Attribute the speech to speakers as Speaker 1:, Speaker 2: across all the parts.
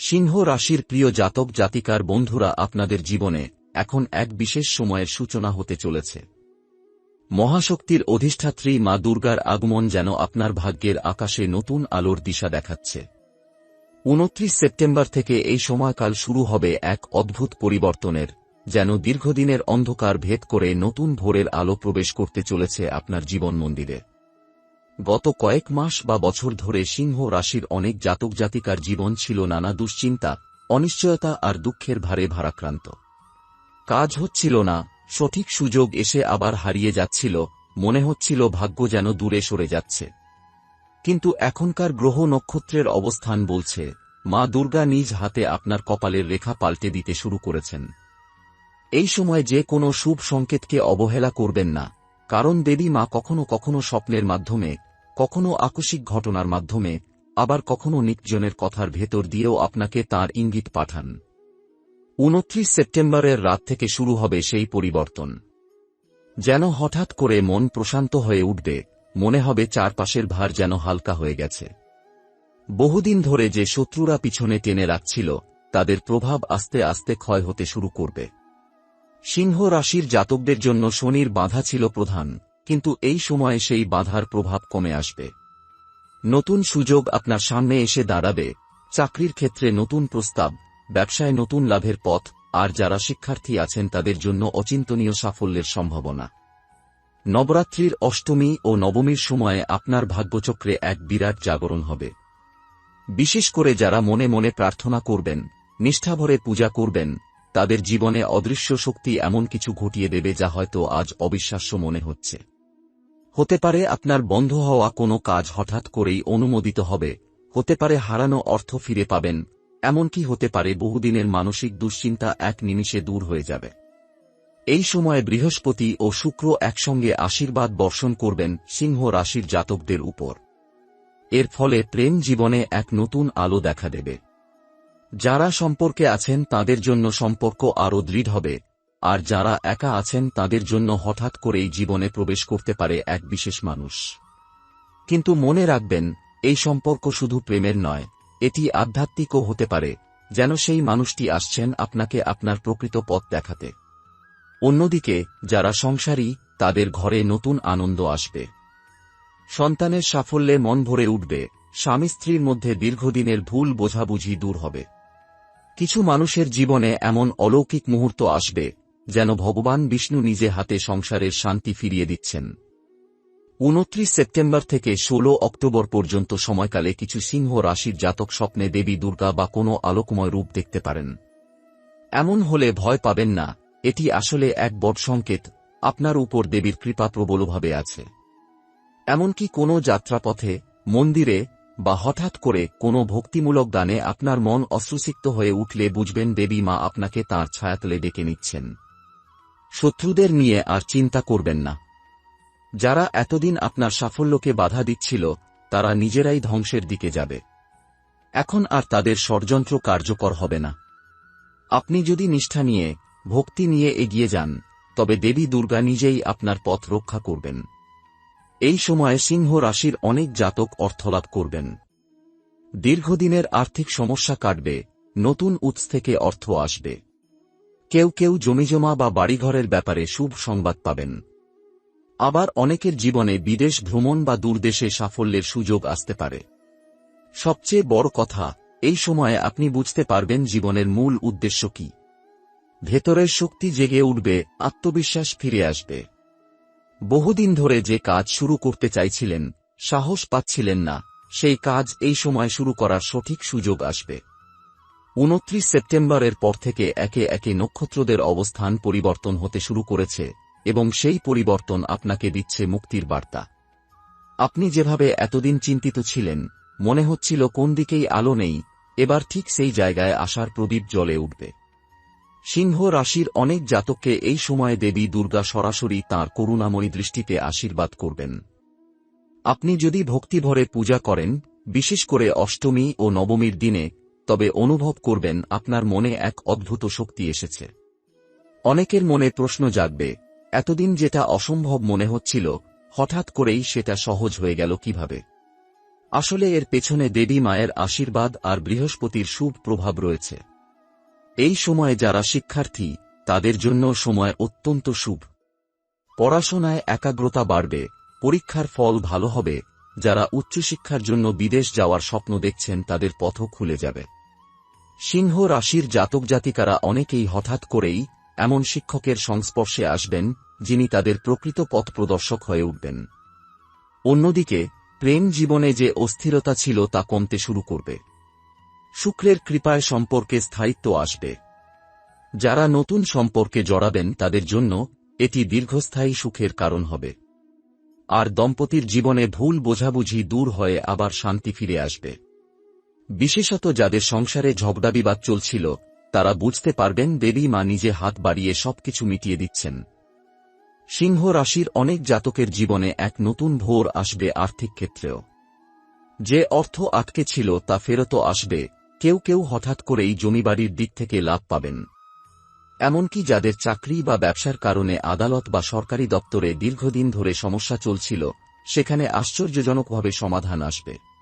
Speaker 1: সিংহ রাশির প্রিয় জাতক জাতিকার বন্ধুরা, আপনাদের জীবনে এখন এক বিশেষ সময়ের সূচনা হতে চলেছে। মহাশক্তির অধিষ্ঠাত্রী মা দুর্গার আগমন যেন আপনার ভাগ্যের আকাশে নতুন আলোর দিশা দেখাচ্ছে। উনত্রিশ সেপ্টেম্বর থেকে এই সময়কাল শুরু হবে এক অদ্ভুত পরিবর্তনের, যেন দীর্ঘদিনের অন্ধকার ভেদ করে নতুন ভোরের আলো প্রবেশ করতে চলেছে আপনার জীবন মন্দিরে। গত কয়েক মাস বা বছর ধরে সিংহ রাশির অনেক জাতক জাতিকার জীবন ছিল নানা দুশ্চিন্তা, অনিশ্চয়তা আর দুঃখের ভারে ভারাক্রান্ত। কাজ হচ্ছিল না, সঠিক সুযোগ এসে আবার হারিয়ে যাচ্ছিল, মনে হচ্ছিল ভাগ্য যেন দূরে সরে যাচ্ছে। কিন্তু এখনকার গ্রহ নক্ষত্রের অবস্থান বলছে, মা দুর্গা নিজ হাতে আপনার কপালের রেখা পাল্টে দিতে শুরু করেছেন। এই সময় যে কোনো শুভ সংকেতকে অবহেলা করবেন না, কারণ দেবী মা কখনো কখনো স্বপ্নের মাধ্যমে কখনো আকস্মিক ঘটনার মাধ্যমে, আবার কখনো নিকজনের কথার ভেতর দিয়েও আপনাকে তার ইঙ্গিত পাঠান। উনত্রিশ সেপ্টেম্বরের রাত থেকে শুরু হবে সেই পরিবর্তন। যেন হঠাৎ করে মন প্রশান্ত হয়ে উঠবে, মনে হবে চারপাশের ভার যেন হালকা হয়ে গেছে। বহুদিন ধরে যে শত্রুরা পিছনে টেনে রাখছিল, তাদের প্রভাব আস্তে আস্তে ক্ষয় হতে শুরু করবে। সিংহ রাশির জাতকদের জন্য শনির বাধা ছিল প্রধান। কিন্তু এই সময়ে সেই বাধার প্রভাব কমে আসবে। নতুন সুযোগ আপনার সামনে এসে দাঁড়াবে। চাকরির ক্ষেত্রে নতুন প্রস্তাব, ব্যবসায় নতুন লাভের পথ, আর যারা শিক্ষার্থী আছেন তাদের জন্য অচিন্তনীয় সাফল্যের সম্ভাবনা। নবরাত্রির অষ্টমী ও নবমীর সময়ে আপনার ভাগ্যচক্রে এক বিরাট জাগরণ হবে। বিশেষ করে যারা মনে মনে প্রার্থনা করবেন, নিষ্ঠাভরে পূজা করবেন, তাদের জীবনে অদৃশ্য শক্তি এমন কিছু ঘটিয়ে দেবে যা হয়তো আজ অবিশ্বাস্য মনে হচ্ছে। হতে পারে আপনার বন্ধ হওয়া কোনো কাজ হঠাৎ করেই অনুমোদিত হবে, হতে পারে হারানো অর্থ ফিরে পাবেন, এমনকি হতে পারে বহুদিনের মানসিক দুশ্চিন্তা এক নিমিষে দূর হয়ে যাবে। এই সময়ে বৃহস্পতি ও শুক্র একসঙ্গে আশীর্বাদ বর্ষণ করবেন সিংহ রাশির জাতকদের উপর। এর ফলে প্রেম জীবনে এক নতুন আলো দেখা দেবে। যারা সম্পর্কে আছেন তাদের জন্য সম্পর্ক আরও দৃঢ় হবে আর যারা একা আছেন তাদের জন্য হঠাৎ করেই জীবনে প্রবেশ করতে পারে এক বিশেষ মানুষ। কিন্তু মনে রাখবেন, এই সম্পর্ক শুধু প্রেমের নয়, এটি আধ্যাত্মিকও হতে পারে, যেন সেই মানুষটি আসছেন আপনাকে আপনার প্রকৃত পথ দেখাতে। অন্যদিকে, যারা সংসারী, তাদের ঘরে নতুন আনন্দ আসবে। সন্তানের সাফল্যে মন ভরে উঠবে, স্বামী স্ত্রীর মধ্যে দীর্ঘদিনের ভুল বোঝাবুঝি দূর হবে। কিছু মানুষের জীবনে এমন অলৌকিক মুহূর্ত আসবে যেন ভগবান বিষ্ণু নিজে হাতে সংসারের শান্তি ফিরিয়ে দিচ্ছেন। উনত্রিশ সেপ্টেম্বর থেকে ১৬ অক্টোবর পর্যন্ত সময়কালে কিছু সিংহ রাশির জাতক স্বপ্নে দেবী দুর্গা বা কোনো আলোকময় রূপ দেখতে পারেন। এমন হলে ভয় পাবেন না, এটি আসলে এক বড় সংকেত, আপনার উপর দেবীর কৃপা প্রবলভাবে আছে। এমনকি কোনো যাত্রাপথে, মন্দিরে, বা হঠাৎ করে কোনো ভক্তিমূলক গানে আপনার মন অশ্রুসিক্ত হয়ে উঠলে বুঝবেন দেবী মা আপনাকে তাঁর ছায়াতলে ডেকে নিচ্ছেন। শত্রুদের নিয়ে আর চিন্তা করবেন না। যারা এতদিন আপনার সাফল্যকে বাধা দিচ্ছিল, তারা নিজেরাই ধ্বংসের দিকে যাবে। এখন আর তাদের ষড়যন্ত্র কার্যকর হবে না। আপনি যদি নিষ্ঠা নিয়ে, ভক্তি নিয়ে এগিয়ে যান, তবে দেবী দুর্গা নিজেই আপনার পথ রক্ষা করবেন। এই সময়ে সিংহ রাশির অনেক জাতক অর্থলাভ করবেন। দীর্ঘদিনের আর্থিক সমস্যা কাটবে, নতুন উৎস থেকে অর্থ আসবে। কেউ কেউ জমিজমা বা বাড়িঘরের ব্যাপারে শুভ সংবাদ পাবেন। আবার অনেকের জীবনে বিদেশ ভ্রমণ বা দূরদেশে সাফল্যের সুযোগ আসতে পারে। সবচেয়ে বড় কথা, এই সময়ে আপনি বুঝতে পারবেন জীবনের মূল উদ্দেশ্য কি। ভেতরের শক্তি জেগে উঠবে, আত্মবিশ্বাস ফিরে আসবে। বহুদিন ধরে যে কাজ শুরু করতে চাইছিলেন, সাহস পাচ্ছিলেন না, সেই কাজ এই সময় শুরু করার সঠিক সুযোগ আসবে। উনত্রিশ সেপ্টেম্বরের পর থেকে একে একে নক্ষত্রদের অবস্থান পরিবর্তন হতে শুরু করেছে, এবং সেই পরিবর্তন আপনাকে দিচ্ছে মুক্তির বার্তা। আপনি যেভাবে এতদিন চিন্তিত ছিলেন, মনে হচ্ছিল কোন দিকেই আলো নেই, এবার ঠিক সেই জায়গায় আসার প্রদীপ জলে উঠবে। সিংহ রাশির অনেক জাতককে এই সময়ে দেবী দুর্গা সরাসরি তাঁর করুণাময়ী দৃষ্টিতে আশীর্বাদ করবেন। আপনি যদি ভক্তিভরে পূজা করেন, বিশেষ করে অষ্টমী ও নবমীর দিনে তবে অনুভব করবেন আপনার মনে এক অদ্ভুত শক্তি এসেছে। অনেকের মনে প্রশ্ন জাগবে, এতদিন যেটা অসম্ভব মনে হচ্ছিল, হঠাৎ করেই সেটা সহজ হয়ে গেল কীভাবে? আসলে এর পেছনে দেবী মায়ের আশীর্বাদ আর বৃহস্পতির শুভ প্রভাব রয়েছে। এই সময়ে যারা শিক্ষার্থী, তাদের জন্য সময় অত্যন্ত শুভ। পড়াশোনায় একাগ্রতা বাড়বে, পরীক্ষার ফল ভালো হবে, যারা উচ্চশিক্ষার জন্য বিদেশ যাওয়ার স্বপ্ন দেখছেন তাদের পথও খুলে যাবে। সিংহ রাশির জাতক জাতিকারা অনেকেই হঠাৎ করেই এমন শিক্ষকের সংস্পর্শে আসবেন, যিনি তাদের প্রকৃত পথ প্রদর্শক হয়ে উঠবেন। অন্যদিকে, প্রেম জীবনে যে অস্থিরতা ছিল তা কমতে শুরু করবে। শুক্রের কৃপায় সম্পর্কে স্থায়িত্ব আসবে। যারা নতুন সম্পর্কে জড়াবেন, তাদের জন্য এটি দীর্ঘস্থায়ী সুখের কারণ হবে। আর দম্পতির জীবনে ভুল বোঝাবুঝি দূর হয়ে আবার শান্তি ফিরে আসবে। বিশেষত যাদের সংসারে ঝগড়াবিবাদ চলছিল, তারা বুঝতে পারবেন দেবী মা নিজে হাত বাড়িয়ে সবকিছু মিটিয়ে দিচ্ছেন। সিংহ রাশির অনেক জাতকের জীবনে এক নতুন ভোর আসবে আর্থিক ক্ষেত্রেও। যে অর্থ আটকে ছিল তা ফেরত আসবে, কেউ কেউ হঠাৎ করেই জমিবাড়ির দিক থেকে লাভ পাবেন। এমনকি যাদের চাকরি বা ব্যবসার কারণে আদালত বা সরকারি দপ্তরে দীর্ঘদিন ধরে সমস্যা চলছিল, সেখানে আশ্চর্যজনকভাবে সমাধান আসবে।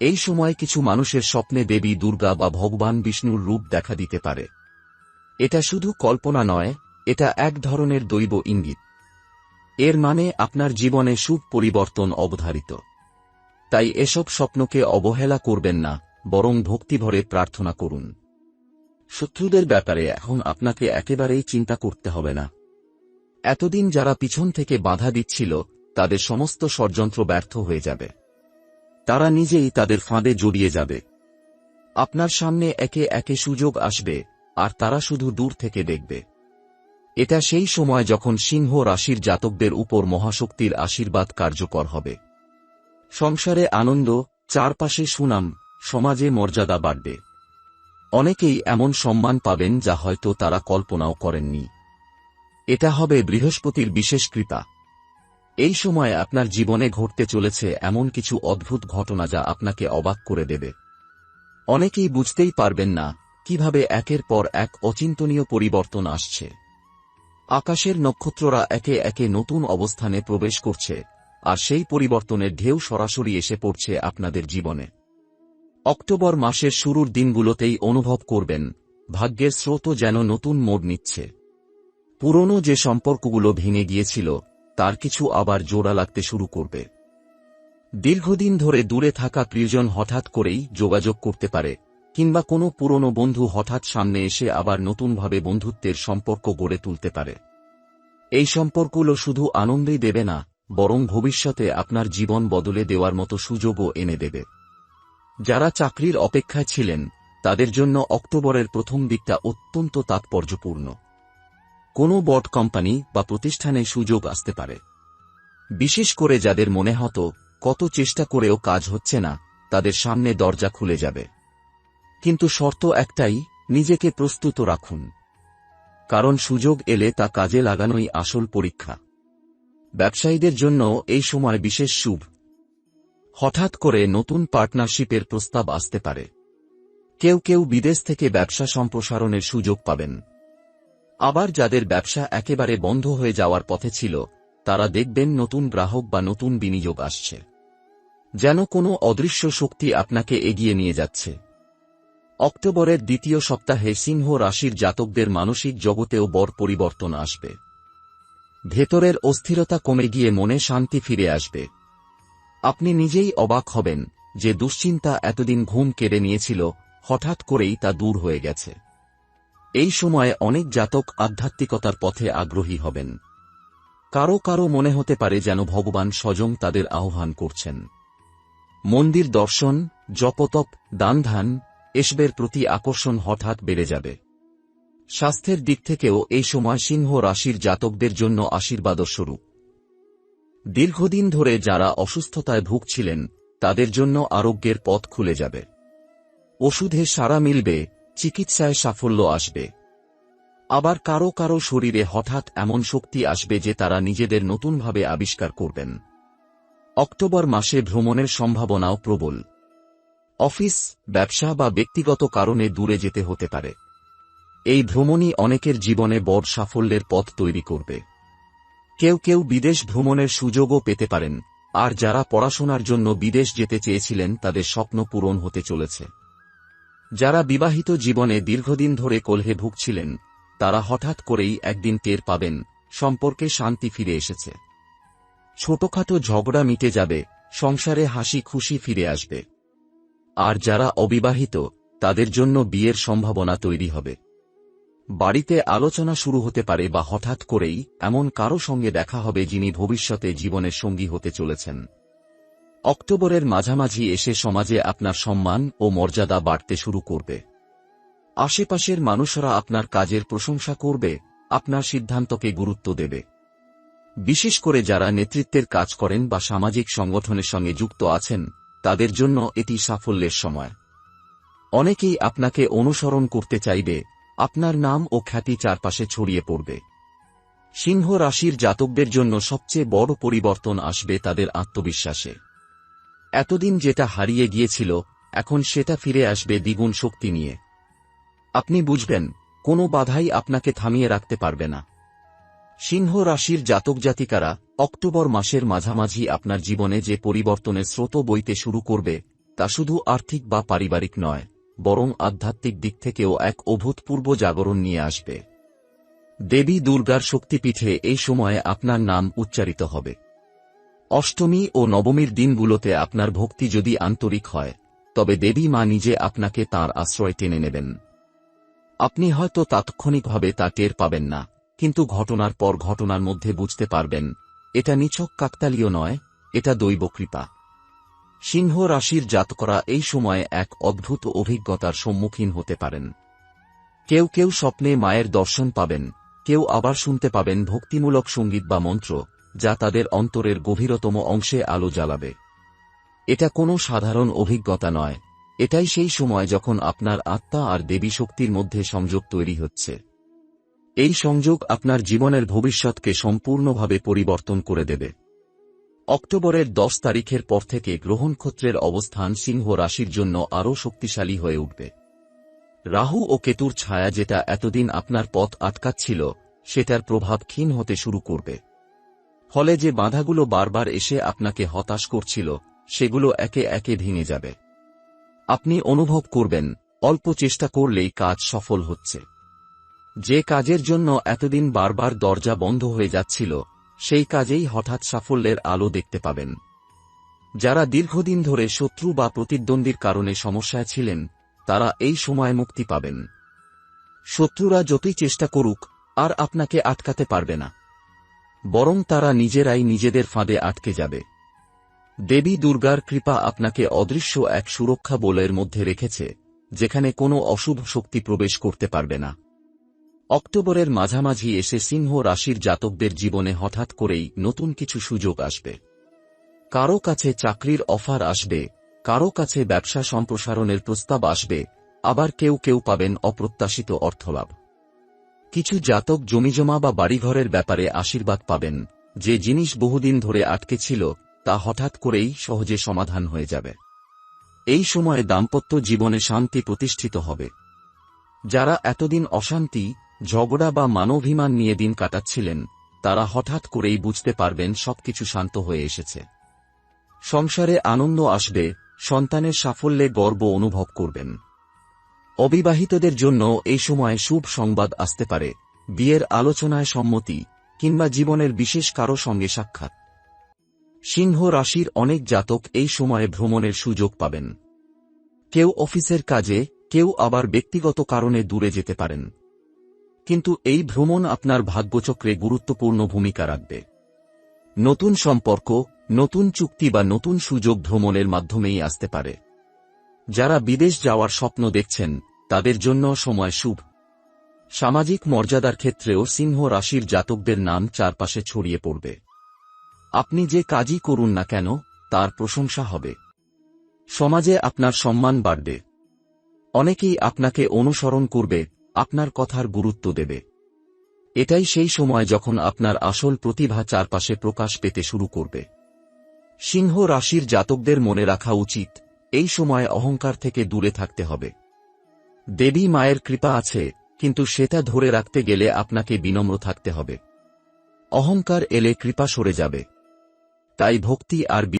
Speaker 1: এই সময় কিছু মানুষের স্বপ্নে দেবী, দুর্গা বা ভগবান বিষ্ণুর রূপ দেখা দিতে পারে। এটা শুধু কল্পনা নয়, এটা এক ধরনের দৈব ইঙ্গিত। এর মানে আপনার জীবনে শুভ পরিবর্তন অবধারিত। তাই এসব স্বপ্নকে অবহেলা করবেন না, বরং ভক্তিভরে প্রার্থনা করুন। শত্রুদের ব্যাপারে এখন আপনাকে একেবারেই চিন্তা করতে হবে না। এতদিন যারা পিছন থেকে বাধা দিচ্ছিল, তাদের সমস্ত ষড়যন্ত্র ব্যর্থ হয়ে যাবে। তারা নিজেই তাদের ফাঁদে জড়িয়ে যাবে। আপনার সামনে একে একে সুযোগ আসবে, আর তারা শুধু দূর থেকে দেখবে। এটা সেই সময় যখন সিংহ রাশির জাতকদের উপর মহাশক্তির আশীর্বাদ কার্যকর হবে। সংসারে আনন্দ, চারপাশে সুনাম, সমাজে মর্যাদা বাড়বে। অনেকেই এমন সম্মান পাবেন যা হয়তো তারা কল্পনাও করেননি। এটা হবে বৃহস্পতির বিশেষ কৃপা। এই সময় আপনার জীবনে ঘটতে চলেছে এমন কিছু অদ্ভুত ঘটনা যা আপনাকে অবাক করে দেবে। অনেকেই বুঝতেই পারবেন না কীভাবে একের পর এক অচিন্তনীয় পরিবর্তন আসছে। আকাশের নক্ষত্ররা একে একে নতুন অবস্থানে প্রবেশ করছে, আর সেই পরিবর্তনের ঢেউ সরাসরি এসে পড়ছে আপনাদের জীবনে। অক্টোবর মাসের শুরুর দিনগুলোতেই অনুভব করবেন, ভাগ্যের স্রোত যেন নতুন মোড় নিচ্ছে। পুরনো যে সম্পর্কগুলো ভেঙে গিয়েছিল তার কিছু আবার জোড়া লাগতে শুরু করবে। দীর্ঘদিন ধরে দূরে থাকা প্রিয়জন হঠাৎ করেই যোগাযোগ করতে পারে, কিংবা কোনো পুরনো বন্ধু হঠাৎ সামনে এসে আবার নতুনভাবে বন্ধুত্বের সম্পর্ক গড়ে তুলতে পারে। এই সম্পর্কগুলো শুধু আনন্দেই দেবে না, বরং ভবিষ্যতে আপনার জীবন বদলে দেওয়ার মতো সুযোগও এনে দেবে। যারা চাকরির অপেক্ষায় ছিলেন, তাদের জন্য অক্টোবরের প্রথম দিকটা অত্যন্ত তাৎপর্যপূর্ণ। কোনো বট কোম্পানি বা প্রতিষ্ঠানে সুযোগ আসতে পারে। বিশেষ করে যাদের মনে হতো, কত চেষ্টা করেও কাজ হচ্ছে না, তাদের সামনে দরজা খুলে যাবে। কিন্তু শর্ত একটাই, নিজেকে প্রস্তুত রাখুন। কারণ সুযোগ এলে তা কাজে লাগানোই আসল পরীক্ষা। ব্যবসায়ীদের জন্য এই সময় বিশেষ শুভ। হঠাৎ করে নতুন পার্টনারশিপের প্রস্তাব আসতে পারে। কেউ কেউ বিদেশ থেকে ব্যবসা সম্প্রসারণের সুযোগ পাবেন। আবার যাদের ব্যবসা একেবারে বন্ধ হয়ে যাওয়ার পথে ছিল, তারা দেখবেন নতুন গ্রাহক বা নতুন বিনিয়োগ আসছে। যেন কোনো অদৃশ্য শক্তি আপনাকে এগিয়ে নিয়ে যাচ্ছে। অক্টোবরের দ্বিতীয় সপ্তাহে সিংহ রাশির জাতকদের মানসিক জগতেও বড় পরিবর্তন আসবে। ভেতরের অস্থিরতা কমে গিয়ে মনে শান্তি ফিরে আসবে। আপনি নিজেই অবাক হবেন যে দুশ্চিন্তা এতদিন ঘুম কেড়ে নিয়েছিল, হঠাৎ করেই তা দূর হয়ে গেছে। এই সময়ে অনেক জাতক আধ্যাত্মিকতার পথে আগ্রহী হবেন। কারও কারও মনে হতে পারে যেন ভগবান স্বজং তাদের আহ্বান করছেন। মন্দির দর্শন, জপতপ, দানধান, এসবের প্রতি আকর্ষণ হঠাৎ বেড়ে যাবে। স্বাস্থ্যের দিক থেকেও এই সময় সিংহ রাশির জাতকদের জন্য আশীর্বাদস্বরূপ। দীর্ঘদিন ধরে যারা অসুস্থতায় ভুগছিলেন, তাদের জন্য আরোগ্যের পথ খুলে যাবে। ওষুধে সারা মিলবে চিকিৎসায় সাফল্য আসবে। আবার কারও কারও শরীরে হঠাৎ এমন শক্তি আসবে যে তারা নিজেদের নতুনভাবে আবিষ্কার করবেন। অক্টোবর মাসে ভ্রমণের সম্ভাবনাও প্রবল। অফিস, ব্যবসা বা ব্যক্তিগত কারণে দূরে যেতে হতে পারে। এই ভ্রমণই অনেকের জীবনে বড় সাফল্যের পথ তৈরি করবে। কেউ কেউ বিদেশ ভ্রমণের সুযোগও পেতে পারেন, আর যারা পড়াশোনার জন্য বিদেশ যেতে চেয়েছিলেন তাদের স্বপ্ন পূরণ হতে চলেছে। যারা বিবাহিত জীবনে দীর্ঘদিন ধরে কলহে ভুগছিলেন, তারা হঠাৎ করেই একদিন টের পাবেন, সম্পর্কে শান্তি ফিরে এসেছে। ছোটখাটো ঝগড়া মিটে যাবে, সংসারে হাসি খুশি ফিরে আসবে। আর যারা অবিবাহিত, তাদের জন্য বিয়ের সম্ভাবনা তৈরি হবে। বাড়িতে আলোচনা শুরু হতে পারে বা হঠাৎ করেই এমন কারও সঙ্গে দেখা হবে যিনি ভবিষ্যতে জীবনের সঙ্গী হতে চলেছেন। অক্টোবরের মাঝামাঝি এসে সমাজে আপনার সম্মান ও মর্যাদা বাড়তে শুরু করবে। আশেপাশের মানুষরা আপনার কাজের প্রশংসা করবে, আপনার সিদ্ধান্তকে গুরুত্ব দেবে। বিশেষ করে যারা নেতৃত্বের কাজ করেন বা সামাজিক সংগঠনের সঙ্গে যুক্ত আছেন, তাদের জন্য এটি সাফল্যের সময়। অনেকেই আপনাকে অনুসরণ করতে চাইবে, আপনার নাম ও খ্যাতি চারপাশে ছড়িয়ে পড়বে। সিংহ রাশির জাতকদের জন্য সবচেয়ে বড় পরিবর্তন আসবে তাদের আত্মবিশ্বাসে। এতদিন যেটা হারিয়ে গিয়েছিল, এখন সেটা ফিরে আসবে দ্বিগুণ শক্তি নিয়ে। আপনি বুঝবেন, কোনো বাধাই আপনাকে থামিয়ে রাখতে পারবে না। সিংহ রাশির জাতক জাতিকারা, অক্টোবর মাসের মাঝামাঝি আপনার জীবনে যে পরিবর্তনের স্রোত বইতে শুরু করবে, তা শুধু আর্থিক বা পারিবারিক নয়, বরং আধ্যাত্মিক দিক থেকেও এক অভূতপূর্ব জাগরণ নিয়ে আসবে। দেবী দুর্গার শক্তিপীঠে এই সময়ে আপনার নাম উচ্চারিত হবে। অষ্টমী ও নবমীর দিনগুলোতে আপনার ভক্তি যদি আন্তরিক হয়, তবে দেবী মা নিজে আপনাকে তার আশ্রয় টেনে নেবেন। আপনি হয়তো তাৎক্ষণিকভাবে তা টের পাবেন না, কিন্তু ঘটনার পর ঘটনার মধ্যে বুঝতে পারবেন, এটা নিছক কাকতালীয় নয়, এটা দৈব কৃপা। সিংহ রাশির জাতকরা এই সময়ে এক অদ্ভুত অভিজ্ঞতার সম্মুখীন হতে পারেন। কেউ কেউ স্বপ্নে মায়ের দর্শন পাবেন, কেউ আবার শুনতে পাবেন ভক্তিমূলক সংগীত বা মন্ত্র। যা তাদের অন্তরের গভীরতম অংশে আলো জ্বালাবে। এটা কোনো সাধারণ অভিজ্ঞতা নয়। এটাই সেই সময় যখন আপনার আত্মা আর দেবী শক্তির মধ্যে সংযোগ তৈরি হচ্ছে। এই সংযোগ আপনার জীবনের ভবিষ্যৎকে সম্পূর্ণভাবে পরিবর্তন করে দেবে। অক্টোবরের দশ তারিখের পর থেকে গ্রহণক্ষত্রের অবস্থান সিংহ রাশির জন্য আরও শক্তিশালী হয়ে উঠবে। রাহু ও কেতুর ছায়া যেটা এতদিন আপনার পথ আটকাচ্ছিল, সেটার প্রভাব ক্ষীণ হতে শুরু করবে। ফলে যে বাধাগুলো বারবার এসে আপনাকে হতাশ করছিল, সেগুলো একে একে ভেঙে যাবে। আপনি অনুভব করবেন, অল্প চেষ্টা করলেই কাজ সফল হচ্ছে। যে কাজের জন্য এতদিন বারবার দরজা বন্ধ হয়ে যাচ্ছিল, সেই কাজেই হঠাৎ সাফল্যের আলো দেখতে পাবেন। যারা দীর্ঘদিন ধরে শত্রু বা প্রতিদ্বন্দ্বীর কারণে সমস্যায় ছিলেন, তারা এই সময় মুক্তি পাবেন। শত্রুরা যতই চেষ্টা করুক, আর আপনাকে আটকাতে পারবে না। বরং তারা নিজেরাই নিজেদের ফাঁদে আটকে যাবে। দেবী দুর্গার কৃপা আপনাকে অদৃশ্য এক সুরক্ষা বলয়ের মধ্যে রেখেছে, যেখানে কোনো অশুভ শক্তি প্রবেশ করতে পারবে না। অক্টোবরের মাঝামাঝি এসে সিংহ রাশির জাতকদের জীবনে হঠাৎ করেই নতুন কিছু সুযোগ আসবে। কারও কাছে চাকরির অফার আসবে, কারও কাছে ব্যবসা সম্প্রসারণের প্রস্তাব আসবে, আবার কেউ কেউ পাবেন অপ্রত্যাশিত অর্থলাভ। কিছু জাতক জমিজমা বা বাড়িঘরের ব্যাপারে আশীর্বাদ পাবেন। যে জিনিস বহুদিন ধরে আটকে ছিল, তা হঠাৎ করেই সহজে সমাধান হয়ে যাবে। এই সময়ে দাম্পত্য জীবনে শান্তি প্রতিষ্ঠিত হবে। যারা এতদিন অশান্তি, ঝগড়া বা মানভিমান নিয়ে দিন কাটাচ্ছিলেন, তারা হঠাৎ করেই বুঝতে পারবেন সবকিছু শান্ত হয়ে এসেছে। সংসারে আনন্দ আসবে, সন্তানের সাফল্যে গর্ব অনুভব করবেন। অবিবাহিতদের জন্য এই সময়ে শুভ সংবাদ আসতে পারে, বিয়ের আলোচনায় সম্মতি, কিংবা জীবনের বিশেষ কারও সঙ্গে সাক্ষাৎ। সিংহ রাশির অনেক জাতক এই সময়ে ভ্রমণের সুযোগ পাবেন। কেউ অফিসের কাজে, কেউ আবার ব্যক্তিগত কারণে দূরে যেতে পারেন। কিন্তু এই ভ্রমণ আপনার ভাগ্যচক্রে গুরুত্বপূর্ণ ভূমিকা রাখবে। নতুন সম্পর্ক, নতুন চুক্তি বা নতুন সুযোগ ভ্রমণের মাধ্যমেই আসতে পারে। যারা বিদেশ যাওয়ার স্বপ্ন দেখছেন, তাদের জন্য সময় শুভ। সামাজিক মর্যাদার ক্ষেত্রেও সিংহ রাশির জাতকদের নাম চারপাশে ছড়িয়ে পড়বে। আপনি যে কাজই করুন না কেন, তার প্রশংসা হবে। সমাজে আপনার সম্মান বাড়বে। অনেকেই আপনাকে অনুসরণ করবে, আপনার কথার গুরুত্ব দেবে। এটাই সেই সময় যখন আপনার আসল প্রতিভা চারপাশে প্রকাশ পেতে শুরু করবে। সিংহ রাশির জাতকদের মনে রাখা উচিত এই সময় অহংকার থেকে দূরে থাকতে হবে। দেবী মায়ের কৃপা আছে, কিন্তু সেটা ধরে রাখতে গেলে আপনাকে বিনম্র থাকতে হবে। অহংকার এলে কৃপা সরে যাবে। তাই ভক্তি আর